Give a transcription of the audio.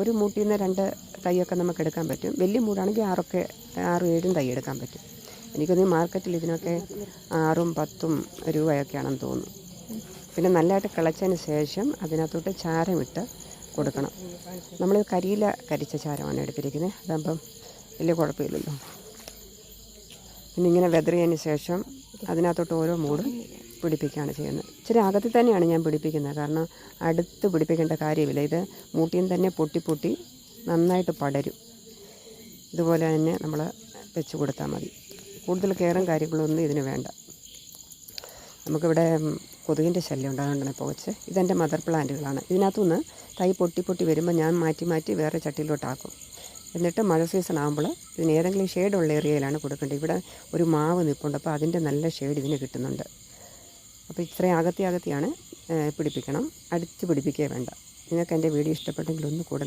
ഒരു മൂട്ടിൽ നിന്ന് രണ്ട് തൈയൊക്കെ നമുക്ക് എടുക്കാൻ പറ്റും. വലിയ മൂടാണെങ്കിൽ ആറൊക്കെ ആറും ഏഴും തൈ എടുക്കാൻ പറ്റും. എനിക്കൊന്ന് മാർക്കറ്റിൽ ഇതിനൊക്കെ ആറും പത്തും രൂപയൊക്കെയാണെന്ന് തോന്നുന്നു. പിന്നെ നല്ലതായിട്ട് കിളച്ചതിന് ശേഷം അതിനകത്തോട്ട് ചാരമിട്ട് കൊടുക്കണം. നമ്മൾ കരിയില കരിച്ച ചാരമാണ് എടുത്തിരിക്കുന്നത്. അതാകുമ്പം വലിയ കുഴപ്പമില്ലല്ലോ. പിന്നെ ഇങ്ങനെ വെതറിയതിന് ശേഷം അതിനകത്തോട്ട് ഓരോ മൂട് പിടിപ്പിക്കുകയാണ് ചെയ്യുന്നത്. ഇച്ചിരി അകത്തിൽ തന്നെയാണ് ഞാൻ പിടിപ്പിക്കുന്നത്. കാരണം അടുത്ത് പിടിപ്പിക്കേണ്ട കാര്യമില്ല. ഇത് മൂട്ടിയിൽ തന്നെ പൊട്ടി പൊട്ടി നന്നായിട്ട് പടരും. ഇതുപോലെ തന്നെ നമ്മൾ വെച്ച് കൊടുത്താൽ മതി. കൂടുതൽ കെയറും കാര്യങ്ങളൊന്നും ഇതിന് വേണ്ട. നമുക്കിവിടെ കൊതുകിന്റെ ശല്യം ഉണ്ടാകുകൊണ്ടാണ് പോവച്ച് ഇതെന്റെ മദർ പ്ലാന്റുകളാണ്. ഇതിനകത്തുനിന്ന് തൈ പൊട്ടി പൊട്ടി വരുമ്പോൾ ഞാൻ മാറ്റി മാറ്റി വേറെ ചട്ടിയിലോട്ടാക്കും എന്നിട്ട് മഴ സീസൺ ആകുമ്പോൾ ഇതിന് ഏതെങ്കിലും ഷെയ്ഡുള്ള ഏരിയയിലാണ് കൊടുക്കേണ്ടത്. ഇവിടെ ഒരു മാവ് നിൽപ്പുണ്ട്. അപ്പോൾ അതിന്റെ നല്ല ഷെയ്ഡ് ഇതിന് കിട്ടുന്നുണ്ട്. അപ്പോൾ ഇത്രയും അകത്തി അകത്തിയാണ് പിടിപ്പിക്കണം. അടിച്ച് പിടിപ്പിക്കുകയേ വേണ്ട. നിങ്ങൾക്ക് എന്റെ വീഡിയോ ഇഷ്ടപ്പെട്ടെങ്കിൽ ഒന്ന് കൂടെ